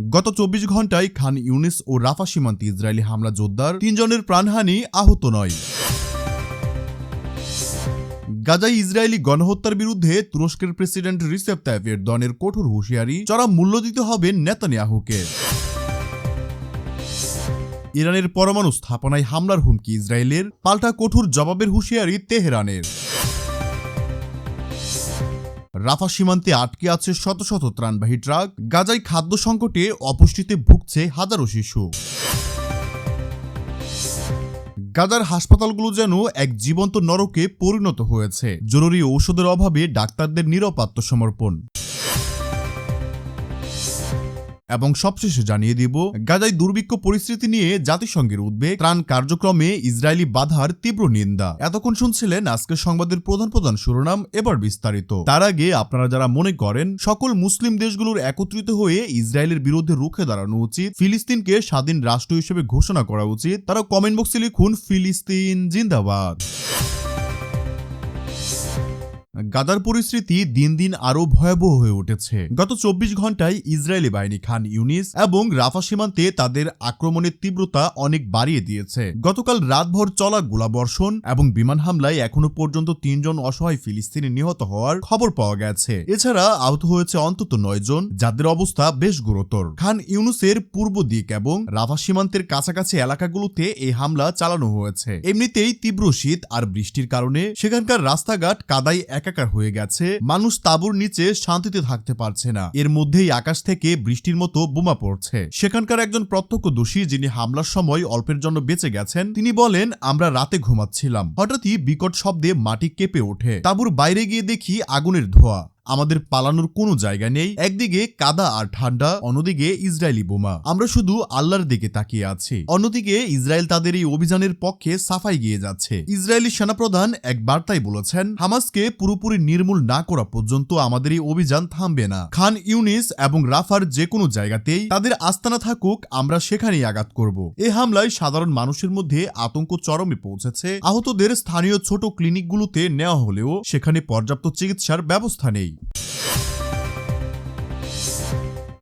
গত চব্বিশ ঘন্টায় খান ইউনিস ও রাফা সীমান্তে ইসরায়েলি হামলা জোরদার, তিনজনের প্রাণহানি আহত নয়। গাজায় ইসরায়েলি গণহত্যার বিরুদ্ধে তুরস্কের প্রেসিডেন্ট রিসেপ তাইপ এরদনের কঠোর হুঁশিয়ারি চড়া মূল্য দিতে হবে নেতানিয়াহুকে। ইরানের পরমাণু স্থাপনায় হামলার হুমকি, ইসরায়েলের পাল্টা কঠোর জবাবের হুঁশিয়ারি তেহরানের। রাফা সীমান্তে আটকে আছে শত শত ত্রাণবাহী ট্রাক। গাজায় খাদ্য সংকটে অপুষ্টিতে ভুগছে হাজারো শিশু। গাজার হাসপাতালগুলো যেন এক জীবন্ত নরকে পরিণত হয়েছে। জরুরি ঔষধের অভাবে ডাক্তারদের নীরব আত্মসমর্পণ। এবং সবশেষে জানিয়ে দিব, গাজায় দুর্ভিক্ষ পরিস্থিতি নিয়ে জাতিসংঘের উদ্বেগ, ত্রাণ কার্যক্রমে ইসরায়েলি বাধার তীব্র নিন্দা। এতক্ষণ শুনছিলেন আজকের সংবাদের প্রধান প্রধান শিরোনাম, এবার বিস্তারিত। তার আগে আপনারা যারা মনে করেন, সকল মুসলিম দেশগুলোর একত্রিত হয়ে ইসরায়েলের বিরুদ্ধে রুখে দাঁড়ানো উচিত, ফিলিস্তিনকে স্বাধীন রাষ্ট্র হিসেবে ঘোষণা করা উচিত, তারা কমেন্ট বক্সে লিখুন, ফিলিস্তিন জিন্দাবাদ। গাদার পরিস্থিতি দিন দিন আরও ভয়াবহ হয়ে উঠেছে। গত চব্বিশ ঘন্টায় ইসরায়েলি বাহিনী খান ইউনিস এবং রাফা সীমান্তে তাদের আক্রমণের তীব্রতা অনেক বাড়িয়ে দিয়েছে। গতকাল রাতভর চলা গোলাবর্ষণ এবং বিমান হামলায় এখনও পর্যন্ত তিনজন অসহায় ফিলিস্তিনি নিহত হওয়ার খবর পাওয়া গেছে। এছাড়া আহত হয়েছে অন্তত নয় জন, যাদের অবস্থা বেশ গুরুতর। খান ইউনুসের পূর্ব দিক এবং রাফা সীমান্তের কাছাকাছি এলাকাগুলোতে এই হামলা চালানো হয়েছে। এমনিতেই তীব্র শীত আর বৃষ্টির কারণে সেখানকার রাস্তাঘাট কাদায় একাকার হয়ে গেছে, মানুষ তাঁবুর নিচে শান্তিতে থাকতে পারছে না। এর মধ্যেই আকাশ থেকে বৃষ্টির মতো বোমা পড়ছে। সেখানকার একজন প্রত্যক্ষদর্শী যিনি হামলার সময় অল্পের জন্য বেঁচে গেছেন, তিনি বলেন, আমরা রাতে ঘুমাচ্ছিলাম। হঠাৎই বিকট শব্দে মাটি কেঁপে ওঠে। তাঁবুর বাইরে গিয়ে দেখি আগুনের ধোয়া। আমাদের পালানোর কোনো জায়গা নেই। একদিকে কাদা আর ঠান্ডা, অন্যদিকে ইসরায়েলি বোমা। আমরা শুধু আল্লাহর দিকে তাকিয়ে আছি। অন্যদিকে ইসরায়েল তাদের এই অভিযানের পক্ষে সাফাই গিয়ে যাচ্ছে। ইসরায়েলি সেনাপ্রধান এক বার্তায় বলেছেন, হামাসকে পুরোপুরি নির্মূল না করা পর্যন্ত আমাদের এই অভিযান থামবে না। খান ইউনিস এবং রাফার যে কোনো জায়গাতেই তাদের আস্তানা থাকুক, আমরা সেখানেই আঘাত করব। এ হামলায় সাধারণ মানুষের মধ্যে আতঙ্ক চরমে পৌঁছেছে। আহতদের স্থানীয় ছোট ক্লিনিকগুলোতে নেওয়া হলেও সেখানে পর্যাপ্ত চিকিৎসার ব্যবস্থা নেই।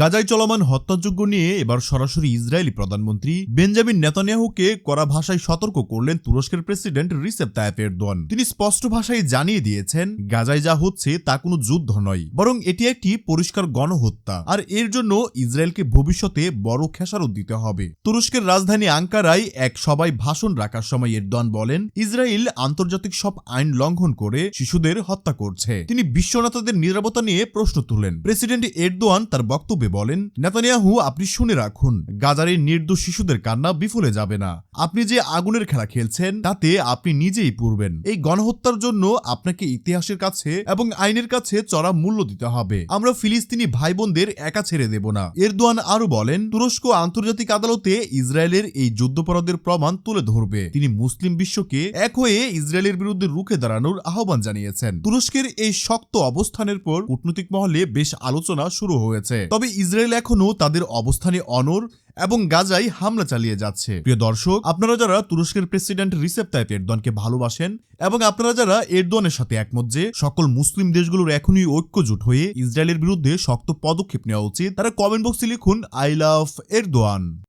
গাজায় চলমান হত্যাযজ্ঞ নিয়ে এবার সরাসরি ইসরায়েলি প্রধানমন্ত্রী বেঞ্জামিন নেতানিয়াহুকে কড়া ভাষায় সতর্ক করলেন তুরস্কের প্রেসিডেন্ট রিসেপ তায়েপ এরদোয়ান। তিনি স্পষ্ট ভাষায় জানিয়ে দিয়েছেন, গাজায় যা হচ্ছে তা কোনো যুদ্ধ নয়, বরং এটি একটি পরিষ্কার গণহত্যা, আর এর জন্য ইসরায়েলকে ভবিষ্যতে বড় খেসারত দিতে হবে। তুরস্কের রাজধানী আঙ্কারায় এক সবাই ভাষণ রাখার সময় এরদোয়ান বলেন, ইসরায়েল আন্তর্জাতিক সব আইন লঙ্ঘন করে শিশুদের হত্যা করছে। তিনি বিশ্বনেতাদের নিরাপত্তা নিয়ে প্রশ্ন তুলেন। প্রেসিডেন্ট এরদোয়ান তার বক্তব্যে বলেন, নেতানিয়াহু, আপনি শুনে রাখুন, গাজারের নির্দোষ শিশুদের কান্না বিফলে যাবে না। আপনি যে আগুনের খেলা খেলছেন, তাতে আপনি নিজেই পড়বেন। এই গণহত্যার জন্য আপনাকে ইতিহাসের কাছে এবং আইনের কাছে চড়া মূল্য দিতে হবে। আমরা ফিলিস্তিনি ভাই বোনদের একা ছেড়ে দেব না। এরদোয়ান আরও বলেন, তুরস্ক আন্তর্জাতিক আদালতে ইসরায়েলের এই যুদ্ধপরাধের প্রমাণ তুলে ধরবে। তিনি মুসলিম বিশ্বকে এক হয়ে ইসরায়েলের বিরুদ্ধে রুখে দাঁড়ানোর আহ্বান জানিয়েছেন। তুরস্কের এই শক্ত অবস্থানের পর কূটনৈতিক মহলে বেশ আলোচনা শুরু হয়েছে। তবে ইসরায়েল এখনও তাদের অবস্থানে অনর এবং গাজায় হামলা চালিয়ে যাচ্ছে। প্রিয় দর্শক, আপনারা যারা তুরস্কের প্রেসিডেন্ট রিসেপ তাইপ ভালোবাসেন এবং আপনারা যারা এরদোয়ানের সাথে একমত যে সকল মুসলিম দেশগুলোর এখনই ঐক্যজোট হয়ে ইসরায়েলের বিরুদ্ধে শক্ত পদক্ষেপ নেওয়া উচিত, তারা কমেন্ট বক্সে লিখুন, আই লাভ এরদোয়ান।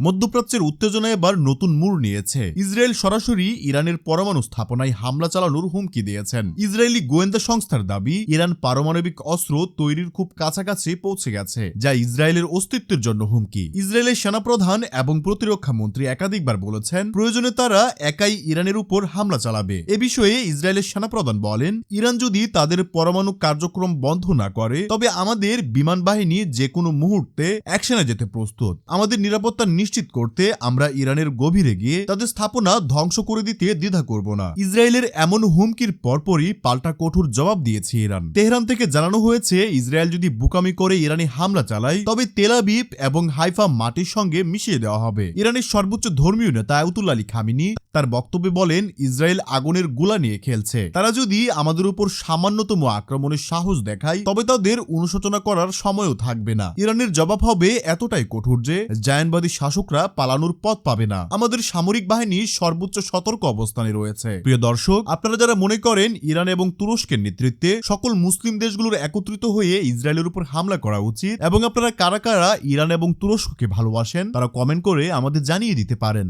মধ্যপ্রাচ্যের উত্তেজনা এবার নতুন মোড় নিয়েছে। ইসরায়েল সরাসরি ইরানের পরমাণু স্থাপনায় হামলা চালানোর হুমকি দিয়েছেন। ইসরায়েলি গোয়েন্দা সংস্থার দাবি, ইরান পারমাণবিক অস্ত্র তৈরির খুব কাছাকাছি পৌঁছে গেছে, যা ইসরায়েলের অস্তিত্বের জন্য হুমকি। ইসরায়েলের সেনাপ্রধান এবং প্রতিরক্ষা মন্ত্রী একাধিকবার বলেছেন, প্রয়োজনে তারা একাই ইরানের উপর হামলা চালাবে। এ বিষয়ে ইসরায়েলের সেনাপ্রধান বলেন, ইরান যদি তাদের পরমাণু কার্যক্রম বন্ধ না করে, তবে আমাদের বিমান বাহিনী যে কোনো মুহূর্তে অ্যাকশনে যেতে প্রস্তুত। আমাদের নিরাপত্তা নিশ্চিত করতে আমরা ইরানের গভীরে গিয়ে তাদের স্থাপনা ধ্বংস করে দিতে দ্বিধা করব না। ইসরায়েলের এমন হুমকির পরপরই পাল্টা কঠোর জবাব দিয়েছে ইরান। তেহরান থেকে জানানো হয়েছে, ইসরায়েল যদি বুকামি করে ইরানে হামলা চালায়, তবে তেলাবিব এবং হাইফা মাটির সঙ্গে মিশিয়ে দেওয়া হবে। ইরানের সর্বোচ্চ ধর্মীয় নেতা আয়তুল্লা আলী খামিনি তার বক্তব্যে বলেন, ইসরায়েল আগুনের গোলা নিয়ে খেলছে। তারা যদি আমাদের উপর সামান্যতম আক্রমণের সাহস দেখায়, তবে তাদের অনুশোচনা করার সময়ও থাকবে না। ইরানের জবাব হবে এতটাই কঠোর যে, জায়ানবাদী শাসক দর্শকরা পালানোর পথ পাবে না। আমাদের সামরিক বাহিনী সর্বোচ্চ সতর্ক অবস্থানে রয়েছে। প্রিয় দর্শক, আপনারা যারা মনে করেন ইরান এবং তুরস্কের নেতৃত্বে সকল মুসলিম দেশগুলোর একত্রিত হয়ে ইসরায়েলের উপর হামলা করা উচিত এবং আপনারা কারা কারা ইরান এবং তুরস্ককে ভালোবাসেন, তারা কমেন্ট করে আমাদের জানিয়ে দিতে পারেন।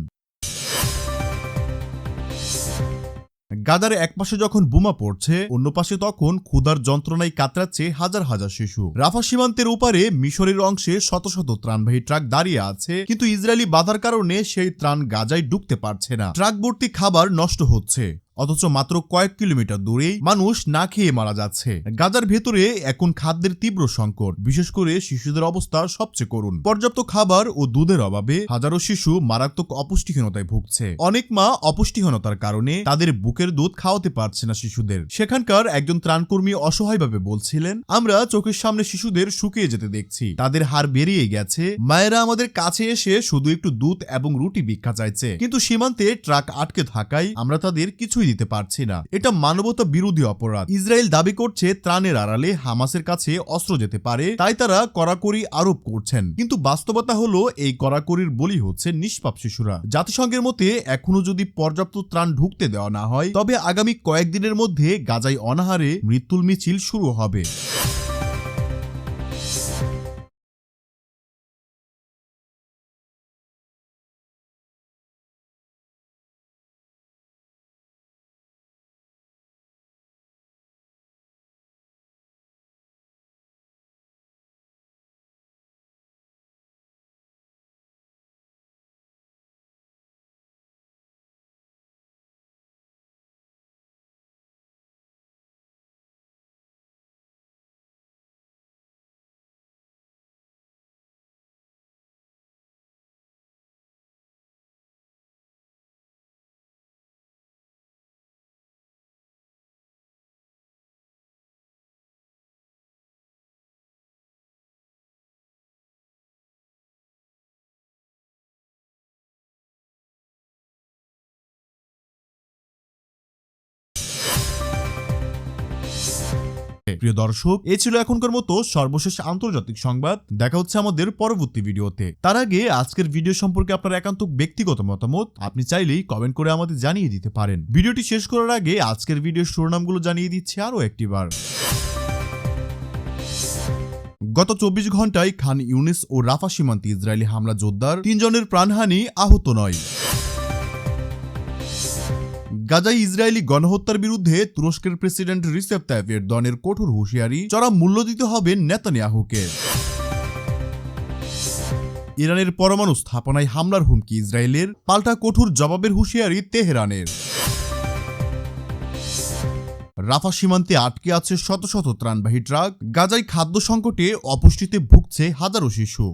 গাদারে এক পাশে যখন বোমা পড়ছে, অন্য পাশে তখন ক্ষুধার যন্ত্রণায় কাতরাচ্ছে হাজার হাজার শিশু। রাফা সীমান্তের ওপারে মিশরের অংশে শত শত ত্রাণবাহী ট্রাক দাঁড়িয়ে আছে, কিন্তু ইসরায়েলি বাধার কারণে সেই ত্রাণ গাজায় ডুবতে পারছে না। ট্রাক ভর্তি খাবার নষ্ট হচ্ছে। অথচ মাত্র কয়েক কিলোমিটার দূরেই মানুষ না খেয়ে মারা যাচ্ছে। গাজার ভেতরে এখন খাদ্যের তীব্র সংকট, বিশেষ করে শিশুদের অবস্থা সবচেয়ে করুন পর্যাপ্ত খাবার ও দুধের অভাবে হাজারো শিশু মারাত্মক অপুষ্টিহীনতায় ভুগছে। অনেক মা অপুষ্টিহীনতার কারণে তাদের বুকের দুধ খাওয়াতে পারছে না শিশুদের। সেখানকার একজন ত্রাণকর্মী অসহায়ভাবে বলছিলেন, আমরা চোখের সামনে শিশুদের শুকিয়ে যেতে দেখছি। তাদের হার বেরিয়ে গেছে। মায়েরা আমাদের কাছে এসে শুধু একটু দুধ এবং রুটি ভিক্ষা চাইছে। কিন্তু সীমান্তে ট্রাক আটকে থাকায় আমরা তাদের কিছুই দিতে পারছি না। এটা মানবতা বিরোধী অপরাধ। ইসরায়েল দাবি করছে, ত্রাণের আড়ালে হামাসের কাছে অস্ত্র যেতে পারে, তাই তারা কড়াকড়ি আরোপ করছেন। কিন্তু বাস্তবতা হলো, এই কড়াকড়ির বলি হচ্ছে নিষ্পাপ শিশুরা। জাতিসংঘের মতে, এখনও যদি পর্যাপ্ত ত্রাণ ঢুকতে দেওয়া না হয়, তবে আগামী কয়েকদিনের মধ্যে গাজায় অনাহারে মৃত্যুল মিছিল শুরু হবে। প্রিয় দর্শক, এ ছিল এখনকার মতো সর্বশেষ আন্তর্জাতিক সংবাদ। দেখা হচ্ছে আমাদের পরবর্তী ভিডিওতে। তার আগে আজকের ভিডিও সম্পর্কে আপনার একান্ত ব্যক্তিগত মতামত, আপনি চাইলেই কমেন্ট করে আমাদের জানিয়ে দিতে পারেন। ভিডিওটি শেষ করার আগে আজকের ভিডিওর শিরোনামগুলো জানিয়ে দিচ্ছে আরও একটিবার। গত চব্বিশ ঘন্টায় খান ইউনিস ও রাফা সীমান্তে ইসরায়েলি হামলা, জোরদার। তিনজনের প্রাণহানি আহত নয়। গাজায় ইসরায়েলি গণহত্যার বিরুদ্ধে তুরস্কের প্রেসিডেন্ট রিসেপ তাইপ এরদনের কঠোর হুঁশিয়ারি চড়া মূল্য দিতে হবে নেতানিয়াহুকে। ইরানের পরমাণু স্থাপনায় হামলার হুমকি ইসরায়েলের, পাল্টা কঠোর জবাবের হুঁশিয়ারি তেহরানের। রাফা সীমান্তে আটকে আছে শত শত ত্রাণবাহী ট্রাক, গাজায় খাদ্য সংকটে অপুষ্টিতে ভুগছে হাজারো শিশু।